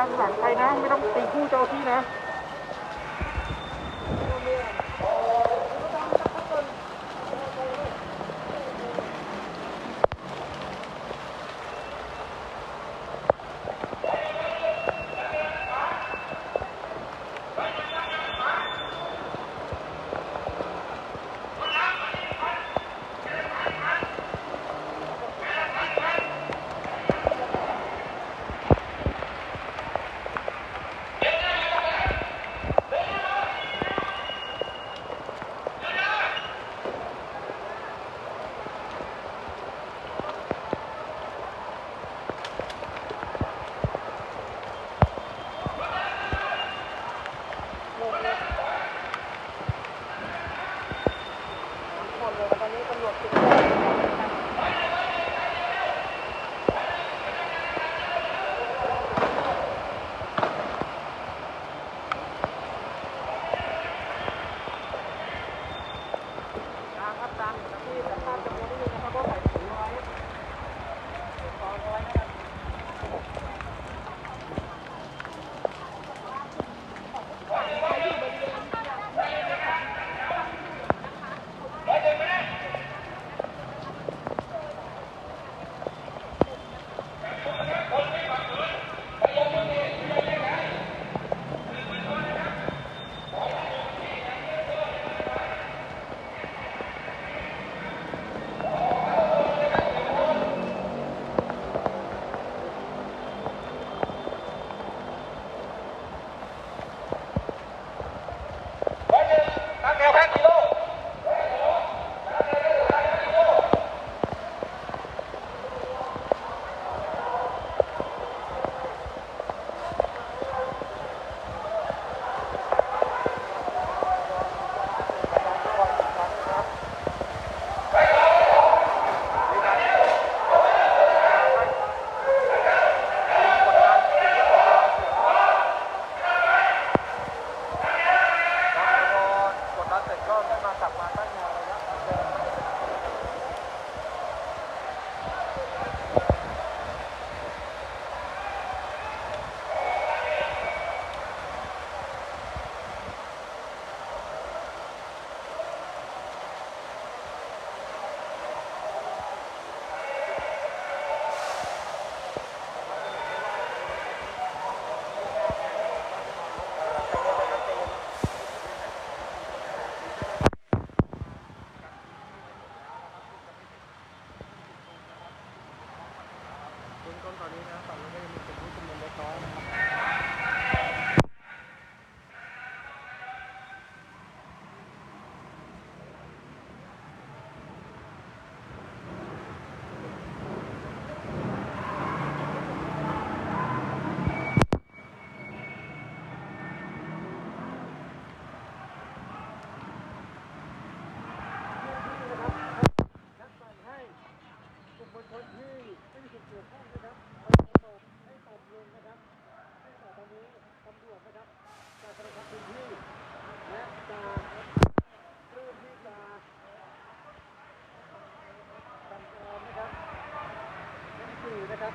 他是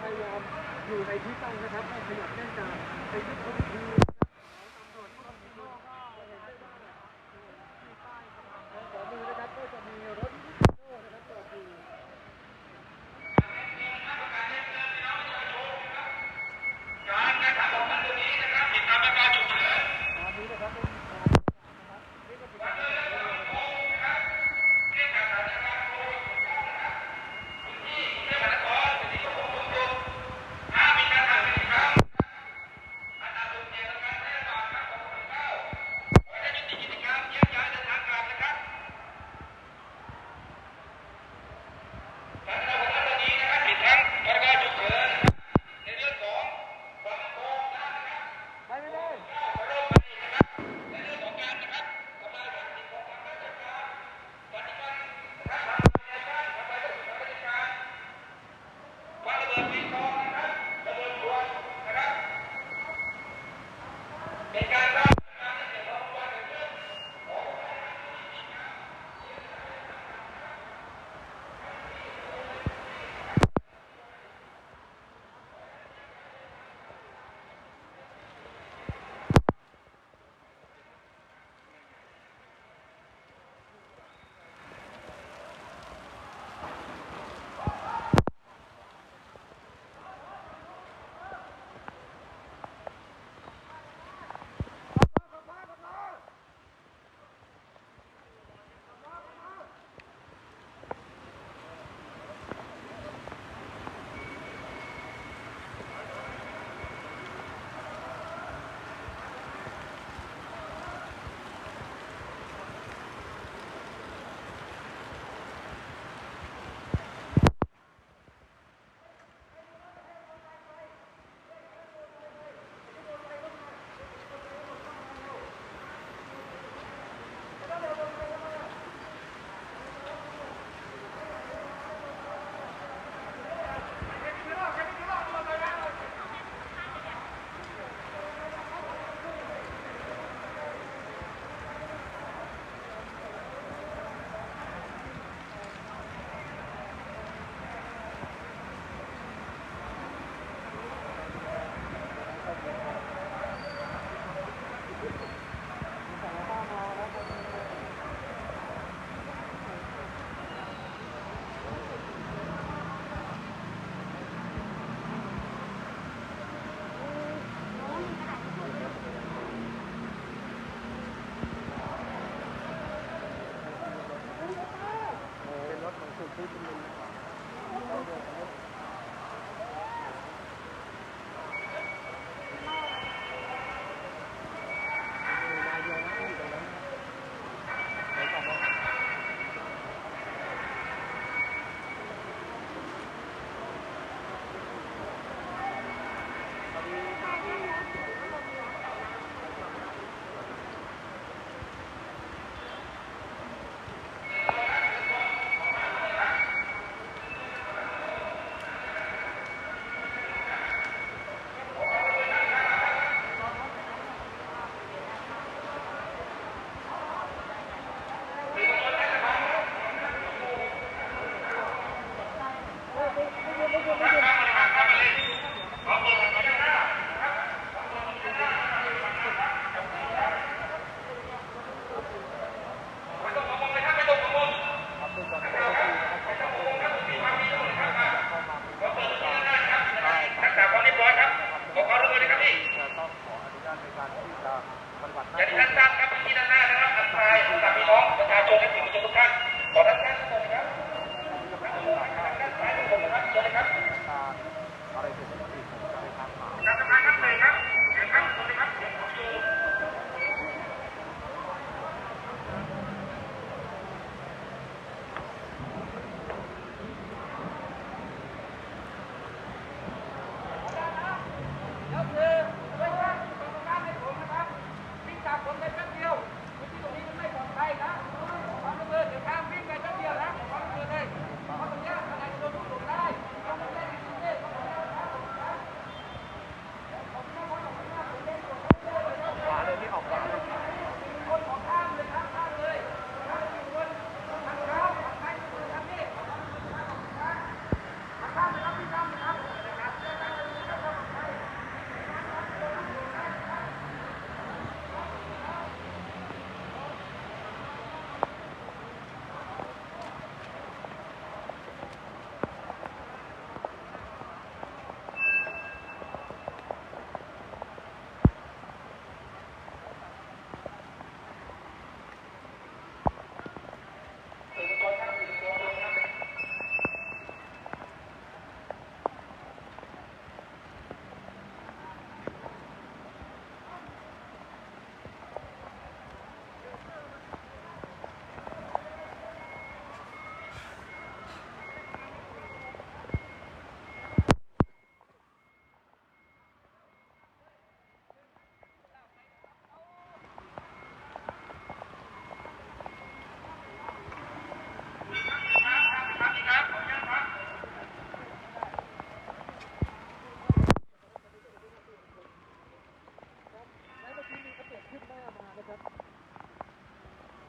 พยายามอยู่ในที่ตั้งนะครับไม่ขยับเน่นการไปยึดพื้นที่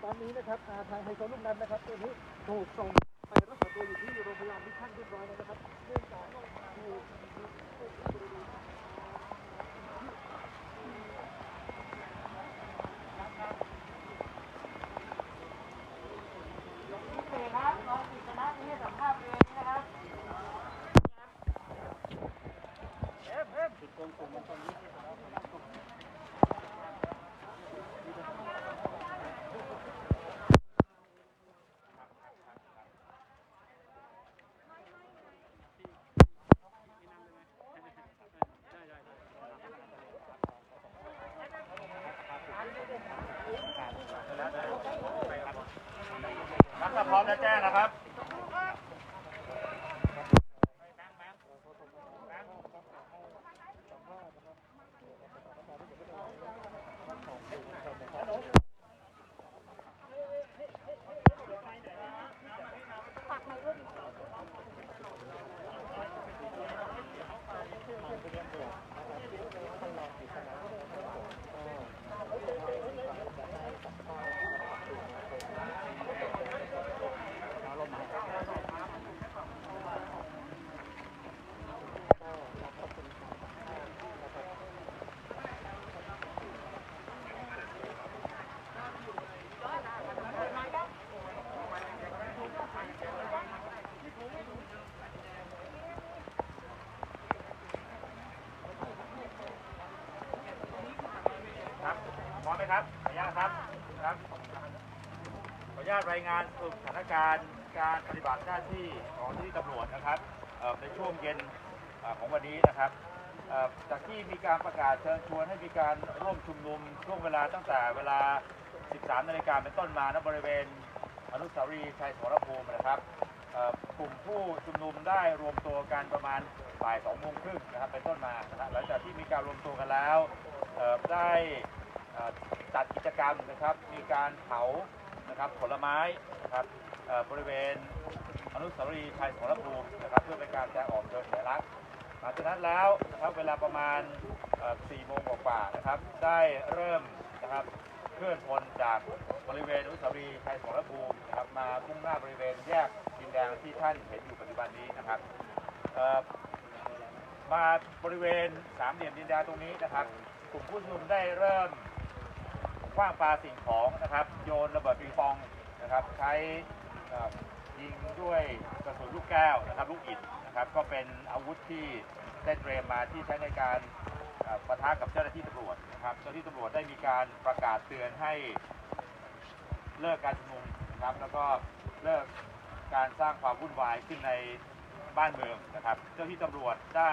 ตอนนี้นะครับทางไฮโซลูกนั้นนะครับตอนนี้ถูกส่งไปรักษาตัวอยู่ที่โรงพยาบาลที่ชั่นเรียบร้อยแล้วนะครับเนื่องจากถูก ญาตรายงานสรุสถานการณ์การปฏิบัติหน้าที่ของที่ตำรวจนะครับในช่วงเย็นของวันนี้นะครับจากที่มีการประกาศเชิญชวนให้มีการร่วมชุมนุมช่วงเวลาตั้งแต่เวลา 13 นาฬิกาเป็นต้นมาณบริเวณอนุสาวรีย์ชัยสมรภูมินะครับกลุ่มผู้ชุมนุมได้รวมตัวกันประมาณบ่ายสองโมงครึ่งนะครับเป็นต้นมาหลังจากที่มีการรวมตัวกันแล้วได้จัดกิจกรรมนะครับ มีการเผา นะครับผลไม้นะครับบริเวณอนุสาวรีย์ชัยสมรภูมินะครับเพื่อเป็นการแสดงออกเชิงสัญลักษณ์หลังจากนั้นแล้วนะครับเวลาประมาณเอ่อ4โมงกว่าๆนะครับได้เริ่มนะครับเคลื่อนพลจากบริเวณอนุสาวรีย์ชัยสมรภูมินะครับมามุ่งหน้าบริเวณแยกดินแดงที่ท่านเห็นอยู่ปัจจุบันนี้นะครับมาบริเวณสามเหลี่ยมดินแดงตรงนี้นะครับกลุ่มผู้ชุมนุมได้เริ่ม คว้างปาสิ่งของนะครับ โยนระเบิดปิงปองนะครับ ใช้ยิงด้วยกระสุนลูกแก้วนะครับลูกอิฐนะครับ ก็เป็นอาวุธที่ได้เตรียมมาที่ใช้ในการปะทะกับเจ้าหน้าที่ตำรวจนะครับ เจ้าหน้าที่ตำรวจได้มีการประกาศเตือนให้เลิกการชุมนุมนะครับ แล้วก็เลิกการสร้างความวุ่นวายขึ้นในบ้านเมืองนะครับ เจ้าหน้าที่ตำรวจได้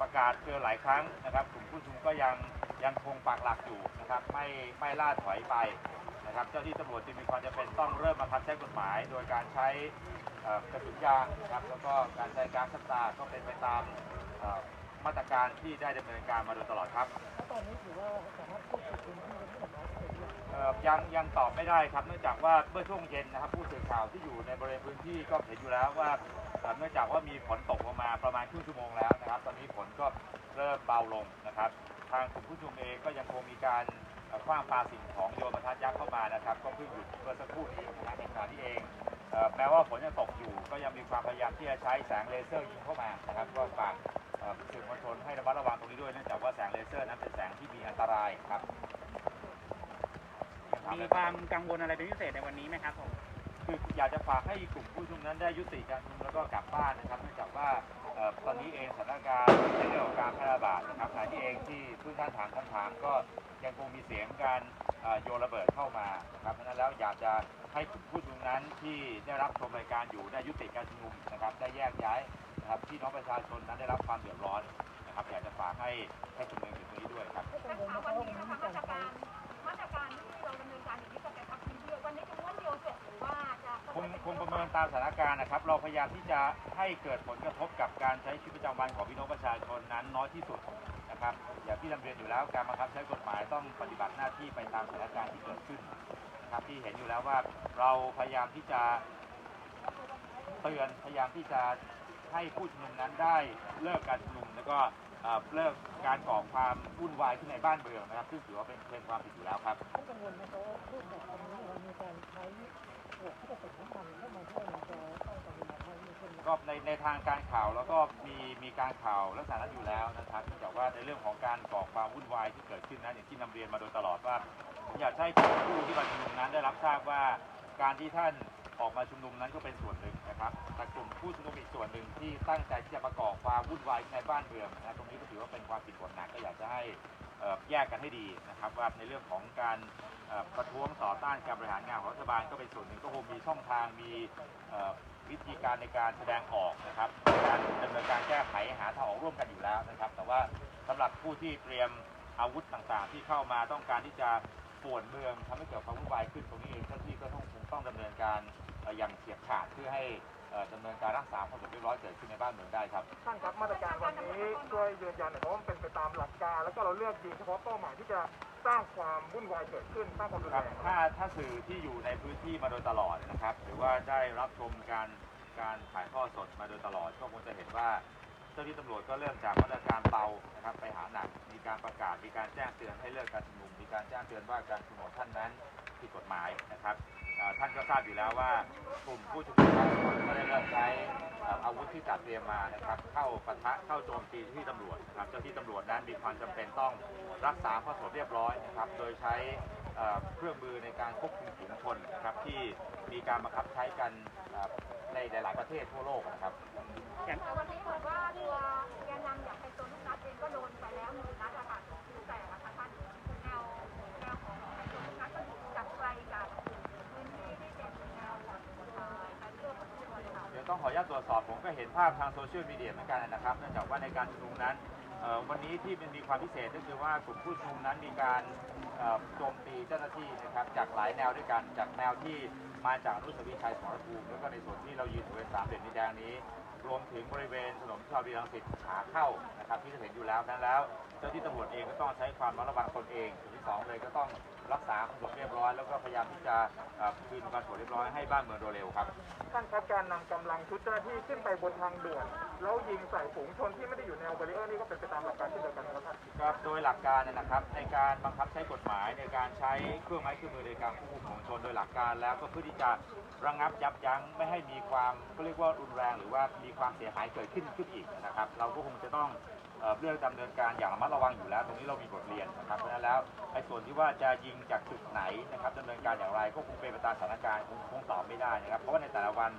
ประกาศเตือนหลายครั้งนะครับ กลุ่มผู้ชุมนุมก็ยัง ยังคงปักหลักอยู่นะครับไม่ไม่ล่าถอยไปนะครับ เจ้าที่ตำรวจจึงมีความจำเป็นต้องเริ่มมาคับใช้กฎหมาย โดยการใช้เอ่อกระสุนยางนะครับแล้วก็การใช้ก๊าซน้ำตาก็เป็นไปตามมาตรการที่ได้ดำเนินการมาโดยตลอดครับตอนนี้ถือว่าสามารถควบคุมยังยังตอบไม่ได้ครับเนื่องจากว่าเมื่อช่วงเย็นนะครับ ผู้สื่อข่าวที่อยู่ในบริเวณพื้นที่ก็เห็นอยู่แล้วว่าเนื่องจากว่ามีฝนตกลงมาประมาณครึ่งชั่วโมงแล้วนะครับ ตอนนี้ฝนก็เริ่มเบาลงนะครับ ทางกลุ่มผู้ชุมเองก็ยังคงมีการคว้างปาสิ่งของโยนประทัดยักษ์เข้ามานะครับ ก็เพิ่งหยุดเมื่อสักครู่นี้นะในขณะที่เองแม้ว่าฝนยังตกอยู่ ก็ยังมีความพยายามที่จะใช้แสงเลเซอร์ยิงเข้ามานะครับ ก็ฝากสื่อมวลชนให้ระมัดระวังตรงนี้ด้วยเนื่องจากว่าแสงเลเซอร์นั้นเป็นแสงที่มีอันตรายครับมีความกังวลอะไรเป็นพิเศษในวันนี้ไหมครับผม คืออยากจะฝากให้กลุ่มผู้ชุมนุมนั้นได้ยุติการชุมนุมแล้วก็กลับบ้านนะครับเนื่องจากว่าเอ่อตอนนี้เองสถานการณ์ในเรื่องของการแพร่ระบาดนะครับขณะที่เองที่พื้นท่านถามคำถามก็ยังคงมีเสียงการเอ่อโยนระเบิดเข้ามานะครับเพราะฉะนั้นแล้วอยากจะให้กลุ่มผู้ชุมนุมนั้นที่ได้รับชมรายการอยู่ได้ยุติการชุมนุมนะครับได้แยกย้ายนะครับพี่น้องประชาชนนั้นได้รับความเดือดร้อนนะครับอยากจะฝากให้ให้ชุมนุมถึงตรงนี้ด้วยครับค่ะวันนี้นะคะมาตรการมาตรการที่เราดำเนินการอย่างนี้จะไปทั คงคงประเมินตามสถานการณ์นะครับ เราพยายามที่จะให้เกิดผลกระทบกับการใช้ชีวิตประจำวันของพี่น้องประชาชนนั้นน้อยที่สุดนะครับอย่างที่นำเรียนอยู่แล้วการบังคับใช้กฎหมายต้องปฏิบัติหน้าที่ไปตามสถานการณ์ที่เกิดขึ้นนะครับที่เห็นอยู่แล้วว่าเราพยายามที่จะเตือนพยายามที่จะให้ผู้ชุมนุมนั้นได้เลิกการชุมนุมแล้วก็เเลิกการก่อความวุ่นวายขึ้นในบ้านเมืองนะครับ ซึ่งถือว่าเป็นเป็นความผิดอยู่แล้วครับก็ใช้ ก็ในในทางการข่าวแล้วก็มีมีการข่าวลักษณะนั้นอยู่แล้วนะครับเนื่องจากว่าในเรื่องของการก่อความวุ่นวายที่เกิดขึ้นนั้นอย่างที่นำเรียนมาโดยตลอดว่าผมอยากให้ผู้ที่มาชุมนุมนั้นได้รับทราบว่าการที่ท่านออกมาชุมนุมนั้นก็เป็นส่วนหนึ่งนะครับแต่กลุ่มผู้ชุมนุมอีกส่วนหนึ่งที่ตั้งใจที่จะมาก่อความวุ่นวายในบ้านเมืองนะตรงนี้ก็ถือว่าเป็นความผิดกฎหมายก็อยากจะให้ แยกกันให้ดีนะครับว่าในเรื่องของการประท้วงต่อต้านการบริหารงานของรัฐบาลก็เป็นส่วนหนึ่งก็คงมีช่องทางมีวิธีการในการแสดงออกนะครับการดำเนินการแก้ไขหาทางออกร่วมกันอยู่แล้วนะครับ แต่ว่าสำหรับผู้ที่เตรียมอาวุธต่างๆ ที่เข้ามาต้องการที่จะป่วนเมืองทำให้เกิดความวุ่นวายขึ้นตรงนี้เองเจ้านที่ก็ต้องคงต้องดำเนินการอย่างเฉียบขาดเพื่อให้ ดำเนินการรักษาความสงบเรียบร้อยเกิดขึ้นในบ้านเมืองได้ครับ ท่านครับมาตรการวันนี้ช่วยยืนยันหน่อยครับว่ามันเป็นไปตามหลักการ แล้วก็เราเลือกยิงเฉพาะเป้าหมายที่จะสร้างความวุ่นวายเกิดขึ้นสร้างความรุนคแรรับง ถ้าถ้าสื่อที่อยู่ในพื้นที่มาโดยตลอดนะครับ หรือว่าได้รับชมการการถ่ายทอดสดมาโดยตลอด ก็คงจะเห็นว่าเจ้าหน้าที่ตำรวจก็เริ่มจากมาตรการเบานะครับไปหาหนัก มีการประกาศ มีการแจ้งเตือนให้เลิกการชุมนุม มีการแจ้งเตือนว่าการชุมนุมของท่านนั้นผิดกฎหมายนะครับเอ่อ ท่านก็ทราบอยู่แล้วว่ากลุ่มผู้ชุมนุมบางคนก็ได้เริ่มใช้อาวุธที่จัดเตรียมมานะครับเข้าปะทะเข้าโจมตีที่ตำรวจนะครับเจ้าที่ตำรวจนั้นมีความจำเป็นต้องรักษาความสงบเรียบร้อยนะครับโดยใช้เครื่องมือในการควบคุมฝูงชนนะครับที่มีการบังคับใช้กันในหลาย ๆ ประเทศทั่วโลกนะครับ ต้องขออนุญาตตรวจสอบผมก็เห็นภาพทางโซเชียลมีเดียเหมือนกันนะครับเนื่องจากว่าในการชุมนุมนั้นวันนี้ที่มันมีความพิเศษก็คือว่ากลุ่มผู้ชุมนุมนั้นมีการโจมตีเจ้าหน้าที่นะครับจากหลายแนวด้วยกันจากแนวที่มาจากอนุสวีชัยสมรภูมิแล้วก็ในส่วนที่เรายืนอยู่บริเวณสามเหลี่ยมดินแดงนี้ รวมถึงบริเวณถนนชาวีรังสิตขาเข้านะครับที่จะเห็นอยู่แล้วนั้นแล้ว เจ้าที่ตำรวจเองก็ต้องใช้ความระมัดระวังตนเอง ส่วนที่สองเลยก็ต้องรักษาความสงบเรียบร้อย แล้วก็พยายามที่จะเอ่อคืนความสงบเรียบร้อยให้บ้านเมืองโดยเร็วครับ ท่านครับการนำกำลังชุดเจ้าหน้าที่ขึ้นไปบนทางด่วนแล้วยิงใส่ฝูงชนที่ไม่ได้อยู่แนวบารีเออร์นี่ก็เป็นไปตามหลักการเช่นเดียวกันนะครับท่านครับโดยหลักการเนยนะครับในการบังคับใช้กฎหมายในการใช้เครื่องไม้เครื่องมือในการควบคุมของชนโดยหลักการแล้วก็เพื่อที่จะระงับยับยั้งไม่ให้มีความก็เรียกว่ารุนแรง หรือว่ามีความเสียหายเกิดขึ้นขึ้นอีกนะครับ เราก็คงจะต้อง เรื่องดำเนินการอย่างระมัดระวังอยู่แล้ว ตรงนี้เรามีบทเรียนนะครับเพราะฉะนั้นแล้วไอ้ส่วนที่ว่าจะยิงจากจุดไหนนะครับดำเนินการอย่างไรก็คงเป็นไปตามสถานการณ์คงคงตอบไม่ได้นะครับ เพราะว่าในแต่ละวัน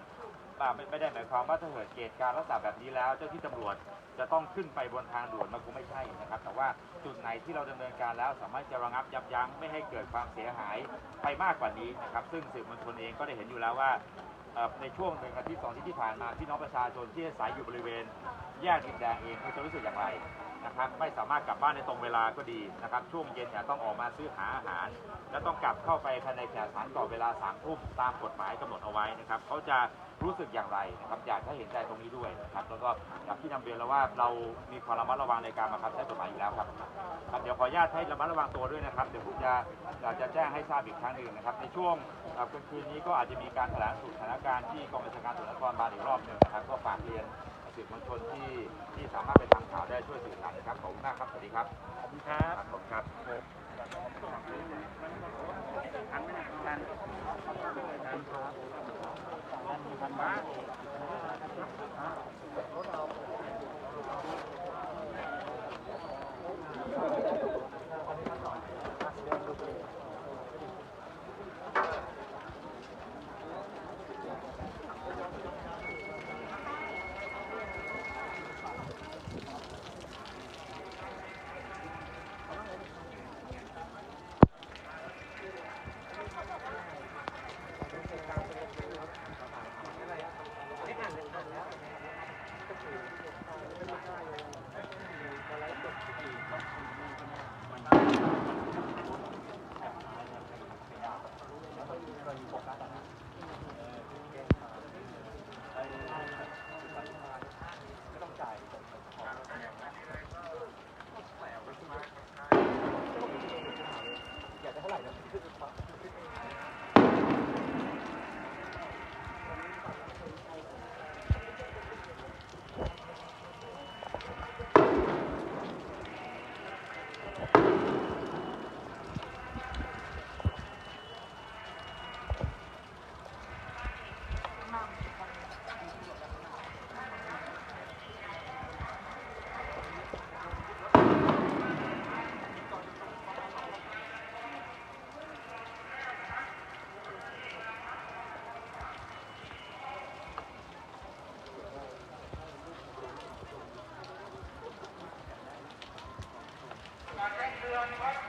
ไม่ไม่ได้หมายความว่าถ้าเกิดเหตุการณ์ลักษณะแบบนี้แล้ว เจ้าที่ตำรวจจะต้องขึ้นไปบนทางด่วนมันคงไม่ใช่นะครับ แต่ว่าจุดไหนที่เราดำเนินการแล้ว สามารถจะระงับยับยั้งไม่ให้เกิดความเสียหายไปมากกว่านี้นะครับ ซึ่งสื่อมวลชนเองก็ได้เห็นอยู่แล้วว่า ในช่วงหนึ่งอาทิตย์สองอาทิตย์ที่ผ่านมาพี่น้องประชาชนที่อาศัยอยู่บริเวณ แยกดินแดงเองเขาจะรู้สึกอย่างไรนะครับไม่สามารถกลับบ้านในตรงเวลาก็ดีนะครับช่วงเย็นเนี่ยต้องออกมาซื้อหาอาหาร และต้องกลับเข้าไปภายในแขกสานก่อนเวลาสามทุ่มตามกฎหมายกำหนดเอาไว้นะครับเขาจะรู้สึกอย่างไรนะครับอยากให้เห็นใจตรงนี้ด้วยนะครับแล้วก็อยางที่นำเรียนแล้วว่าเรามีความระมัดระวังในการบังคับใช้กฎหมายอยู่แล้วครับครับ ขออนุญาตให้ระมัดระวังตัวด้วยนะครับ เดี๋ยวผมจะอยากจะแจ้งให้ทราบอีกครั้งหนึ่งนะครับ ในช่วงเอ่อกลางคืนนี้ก็อาจจะมีการแถลงสรุปสถานการณ์ที่กองบัญชาการตำรวจนครบาลอีกรอบหนึ่งนะครับ ก็ฝากเรียนสื่อมวลชนที่ที่สามารถไปทำข่าวได้ช่วยสื่อสารนะครับ ขอบคุณมากครับ สวัสดีครับ ขอบคุณครับขอบคุณครับ ทั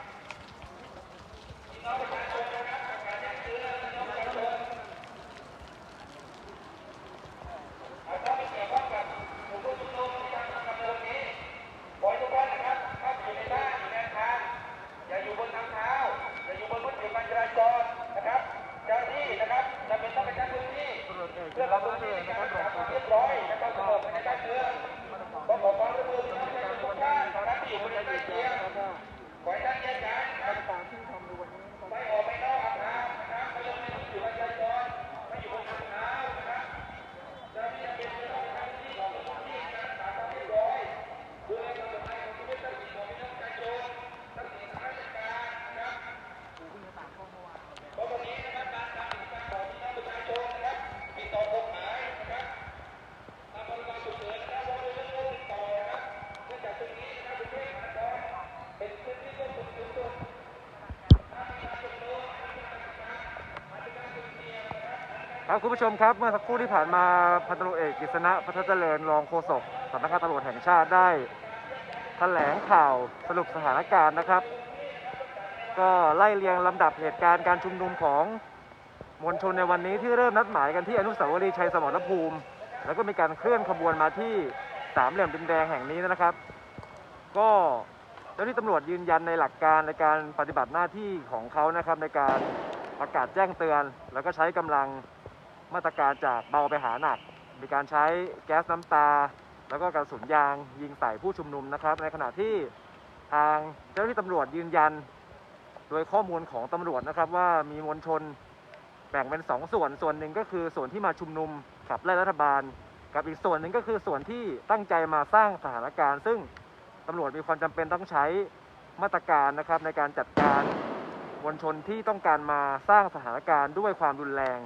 ครับคุณผู้ชมครับเมื่อสักครู่ที่ผ่านมาพันตำรวจเอกกฤษณะพัฒเจริญรองโฆษกสำนักงานตำรวจแห่งชาติได้แถลงข่าวสรุปสถานการณ์นะครับ ก็ไล่เรียงลำดับเหตุการณ์การชุมนุมของมวลชนในวันนี้ที่เริ่มนัดหมายกันที่อนุสาวรีย์ชัยสมรภูมิ แล้วก็มีการเคลื่อนขบวนมาที่สามเหลี่ยมดินแดงแห่งนี้นะครับ ก็เจ้าหน้าที่ตำรวจยืนยันในหลักการในการปฏิบัติหน้าที่ของเขานะครับในการประกาศแจ้งเตือน แล้วก็ใช้กำลัง มาตรการจากเบาไปหาหนัก มีการใช้แก๊สน้ำตา แล้วก็กระสุนยางยิงใส่ผู้ชุมนุมนะครับ ในขณะที่ทางเจ้าหน้าที่ตำรวจยืนยัน โดยข้อมูลของตำรวจนะครับว่ามีมวลชนแบ่งเป็นสองส่วน ส่วนหนึ่งก็คือส่วนที่มาชุมนุมขับไล่รัฐบาล กับอีกส่วนหนึ่งก็คือส่วนที่ตั้งใจมาสร้างสถานการณ์ ซึ่งตำรวจมีความจำเป็นต้องใช้มาตรการนะครับในการจัดการมวลชนที่ต้องการมาสร้างสถานการณ์ด้วยความรุนแรง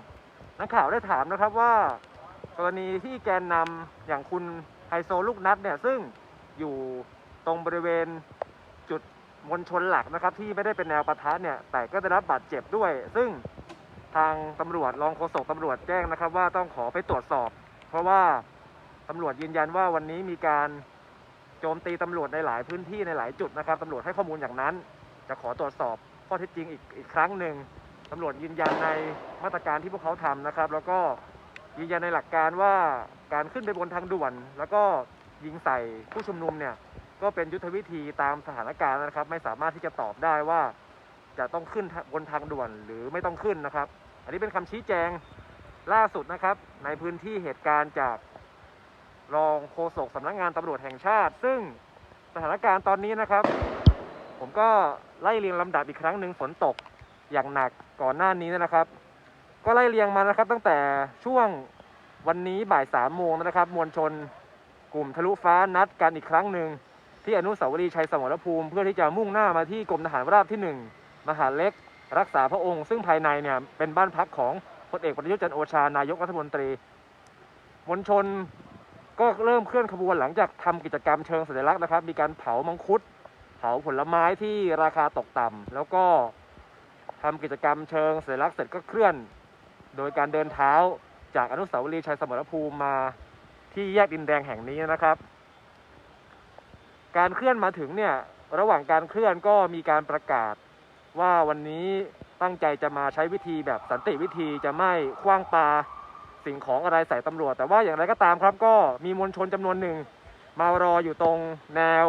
นักข่าวได้ถามนะครับว่ากรณีที่แกนนำอย่างคุณไฮโซลูกนัดเนี่ยซึ่งอยู่ตรงบริเวณจุดมวลชนหลักนะครับ ที่ไม่ได้เป็นแนวประทะเนี่ยแต่ก็ได้รับบาดเจ็บด้วย ซึ่งทางตำรวจรองโฆษกตำรวจแจ้งนะครับ ว่าต้องขอไปตรวจสอบ เพราะว่าตำรวจยืนยันว่าวันนี้มีการโจมตีตำรวจในหลายพื้นที่ในหลายจุดนะครับตำรวจให้ข้อมูลอย่างนั้น จะขอตรวจสอบข้อเท็จจริงอีกอีกครั้งหนึ่งำรวจยืนยันในมาตรการที่พวกเขาทำนะครับ แล้วก็ยืนยันในหลักการว่าการขึ้นไปบนทางด่วน แล้วก็ยิงใส่ผู้ชุมนุมเนี่ยก็เป็นยุทธวิธีตามสถานการณ์นะครับ ไม่สามารถที่จะตอบได้ว่าจะต้องขึ้นบนทางด่วนหรือไม่ต้องขึ้นนะครับ อันนี้เป็นคำชี้แจงล่าสุดนะครับ ในพื้นที่เหตุการณ์จากรองโฆษกสำนักงานตำรวจแห่งชาติ ซึ่งสถานการณ์ตอนนี้นะครับ ผมก็ไล่เรียงลำดับอีกครั้งหนึ่งฝนตก อย่างหนักก่อนหน้านี้นะครับ ก็ไล่เรียงมานะครับ ตั้งแต่ช่วงวันนี้บ่ายสามโมงนะครับ มวลชนกลุ่มทะลุฟ้านัดกันอีกครั้งหนึ่งที่อนุสาวรีย์ชัยสมรภูมิเพื่อที่จะมุ่งหน้ามาที่กรมทหารราบที่หนึ่งมหาเล็ก รักษาพระองค์ ซึ่งภายในเนี่ยเป็นบ้านพักของพลเอกประยุทธ์จันโอชานายกรัฐมนตรี มวลชนก็เริ่มเคลื่อนขบวนหลังจากทำกิจกรรมเชิงสัญลักษณ์นะครับ มีการเผามังคุด เผาผลไม้ที่ราคาตกต่ำแล้วก็ ทำกิจกรรมเชิงสัญลักษณ์เสร็จก็เคลื่อน โดยการเดินเท้าจากอนุสาวรีย์ชัยสมรภูมิมาที่แยกดินแดงแห่งนี้นะครับ การเคลื่อนมาถึงเนี่ยระหว่างการเคลื่อนก็มีการประกาศว่าวันนี้ตั้งใจจะมาใช้วิธีแบบสันติวิธีจะไม่คว้างปาสิ่งของอะไรใส่ตำรวจ แต่ว่าอย่างไรก็ตามครับ ก็มีมวลชนจำนวนหนึ่ง มารออยู่ตรงแนว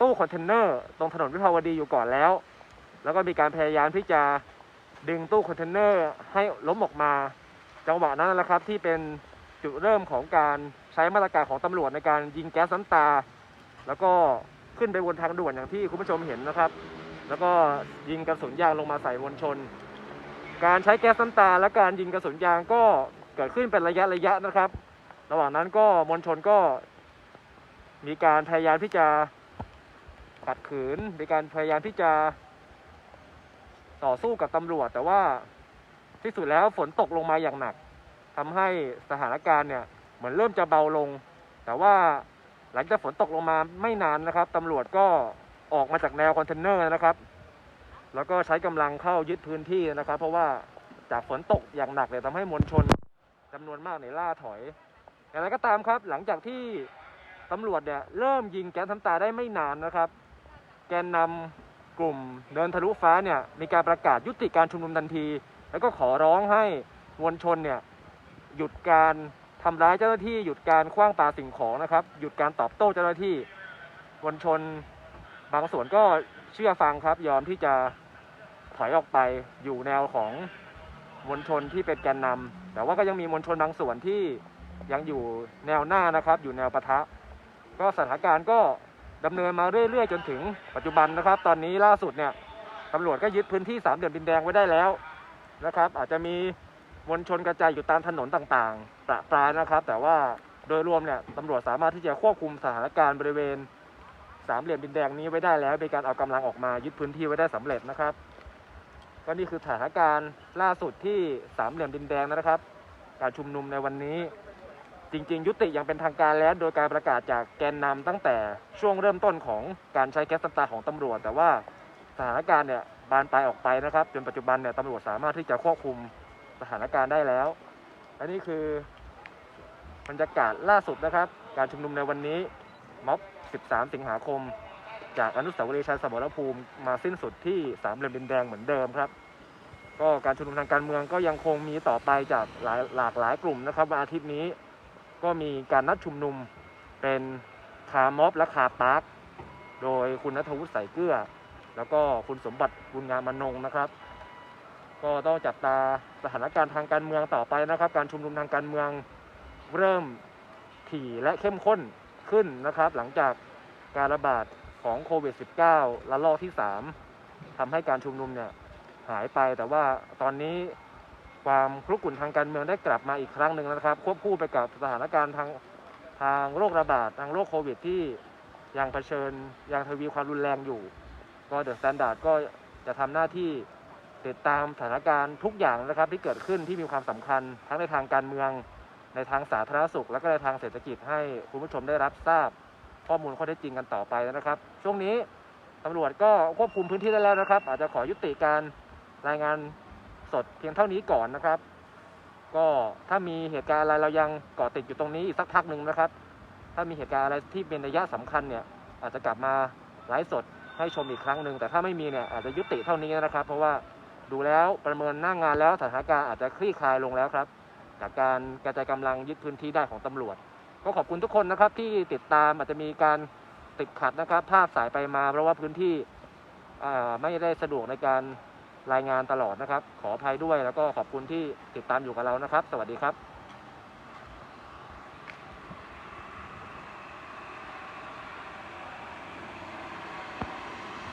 ตู้คอนเทนเนอร์ ตรงถนนวิภาวดีอยู่ก่อนแล้ว แล้วก็มีการพยายามที่จะดึงตู้คอนเทนเนอร์ให้ล้มออกมา จังหวะนั้นแหละครับที่เป็นจุดเริ่มของการใช้มาตรการของตำรวจในการยิงแก๊สน้ำตา แล้วก็ขึ้นไปบนทางด่วนอย่างที่คุณผู้ชมเห็นนะครับ แล้วก็ยิงกระสุนยางลงมาใส่มวลชน การใช้แก๊สน้ำตา และการยิงกระสุนยางก็เกิดขึ้นเป็นระยะระยะนะครับ ระหว่างนั้นก็มวลชนก็ มีการพยายามที่จะขัดขืน มีการพยายามที่จะ ต่อสู้กับตำรวจ แต่ว่าที่สุดแล้วฝนตกลงมาอย่างหนักทำให้สถานการณ์เนี่ยเหมือนเริ่มจะเบาลง แต่ว่าหลังจากฝนตกลงมาไม่นานนะครับตำรวจก็ออกมาจากแนวคอนเทนเนอร์นะครับ แล้วก็ใช้กำลังเข้ายึดพื้นที่นะครับ เพราะว่าจากฝนตกอย่างหนักเนี่ยทำให้มวลชนจำนวนมากเนี่ยล่าถอยอย่างไรก็ตามครับ หลังจากที่ตำรวจเนี่ยเริ่มยิงแก๊สน้ำตาได้ไม่นานนะครับ แกนนำ กลุ่มเดินทะลุฟ้าเนี่ยมีการประกาศยุติการชุมนุมทันที แล้วก็ขอร้องให้มวลชนเนี่ยหยุดการทำร้ายเจ้าหน้าที่หยุดการคว้างปาสิ่งของนะครับ หยุดการตอบโต้เจ้าหน้าที่มวลชนบางส่วนก็เชื่อฟังครับ ยอมที่จะถอยออกไปอยู่แนวของมวลชนที่เป็นแกนนำแต่ว่าก็ยังมีมวลชนบางส่วนที่ยังอยู่แนวหน้านะครับ อยู่แนวปะทะ ก็สถานการณ์ก็ ดำเนินมาเรื่อยๆ จนถึงปัจจุบันนะครับ ตอนนี้ล่าสุดเนี่ยตำรวจก็ยึดพื้นที่สามเหลี่ยมดินแดงไว้ได้แล้วนะครับ อาจจะมีมวลชนกระจายอยู่ตามถนนต่างๆประปรายนะครับ แต่ว่าโดยรวมเนี่ยตำรวจสามารถที่จะควบคุมสถานการณ์บริเวณสามเหลี่ยมดินแดงนี้ไว้ได้แล้วมีการเอากำลังออกมายึดพื้นที่ไว้ได้สำเร็จนะครับ ก็นี่คือสถานการณ์ล่าสุดที่สามเหลี่ยมดินแดงนะครับ การชุมนุมในวันนี้ จริง ๆ ยุติอย่างเป็นทางการแล้ว โดยการประกาศจากแกนนำตั้งแต่ช่วงเริ่มต้นของการใช้แก๊สตาของตำรวจ แต่ว่าสถานการณ์เนี่ยบานปลายออกไปนะครับ จนปัจจุบันเนี่ยตำรวจสามารถที่จะควบคุมสถานการณ์ได้แล้วและนี่คือบรรยากาศล่าสุดนะครับ การชุมนุมในวันนี้ม็อบ 13 สิงหาคม จากอนุสาวรีย์ชัยสมรภูมิมาสิ้นสุดที่สามเหลี่ยมดินแดงเหมือนเดิมครับ ก็การชุมนุมทางการเมืองก็ยังคงมีต่อไปจากหลายหลากหลายกลุ่มนะครับวันอาทิตย์นี้ ก็มีการนัดชุมนุมเป็นคาร์ม็อบและคาปาร์คโดยคุณนัทวุฒิใส่เกลือ แล้วก็คุณสมบัติบุญงามมนงนะครับ ก็ต้องจับตาสถานการณ์ทางการเมืองต่อไปนะครับ การชุมนุมทางการเมืองเริ่มถี่และเข้มข้นขึ้นนะครับ หลังจากการระบาดของโควิด -19 ระลอกที่ 3ทำให้การชุมนุมเนี่ยหายไปแต่ว่าตอนนี้ ความคลุกคลุ่นทางการเมืองได้กลับมาอีกครั้งหนึ่งนะครับ ควบคู่ไปกับสถานการณ์ทางทางโรคระบาดทางโรคโควิดที่ยังเผชิญยังทวีความรุนแรงอยู่ ก็เดอะสแตนดาร์ดก็จะทำหน้าที่ติดตามสถานการณ์ทุกอย่างนะครับที่เกิดขึ้นที่มีความสำคัญทั้งในทางการเมืองในทางสาธารณสุข และก็ในทางเศรษฐกิจให้คุณผู้ชมได้รับทราบ ข้อมูลข้อเท็จจริงกันต่อไปนะครับ ช่วงนี้ตำรวจก็ควบคุมพื้นที่ได้แล้วนะครับ อาจจะขอยุติการรายงาน สดเพียงเท่านี้ก่อนนะครับ ก็ถ้ามีเหตุการณ์อะไรเรายังเกาะติดอยู่ตรงนี้อีกสักพักหนึ่งนะครับ ถ้ามีเหตุการณ์อะไรที่เป็นระยะสำคัญเนี่ย อาจจะกลับมาไลฟ์สดให้ชมอีกครั้งหนึ่งแต่ถ้าไม่มีเนี่ยอาจจะยุติเท่านี้นะครับ เพราะว่าดูแล้วประเมินหน้างานแล้วสถานการณ์อาจจะคลี่คลายลงแล้วครับ จากการกระจายกำลังยึดพื้นที่ได้ของตำรวจ ก็ขอบคุณทุกคนนะครับที่ติดตามอาจจะมีการติดขัดนะครับภาพสายไปมา เพราะว่าพื้นที่ไม่ได้สะดวกในการ รายงานตลอดนะครับ ขออภัยด้วยแล้วก็ขอบคุณที่ติดตามอยู่กับเรานะครับ สวัสดีครับ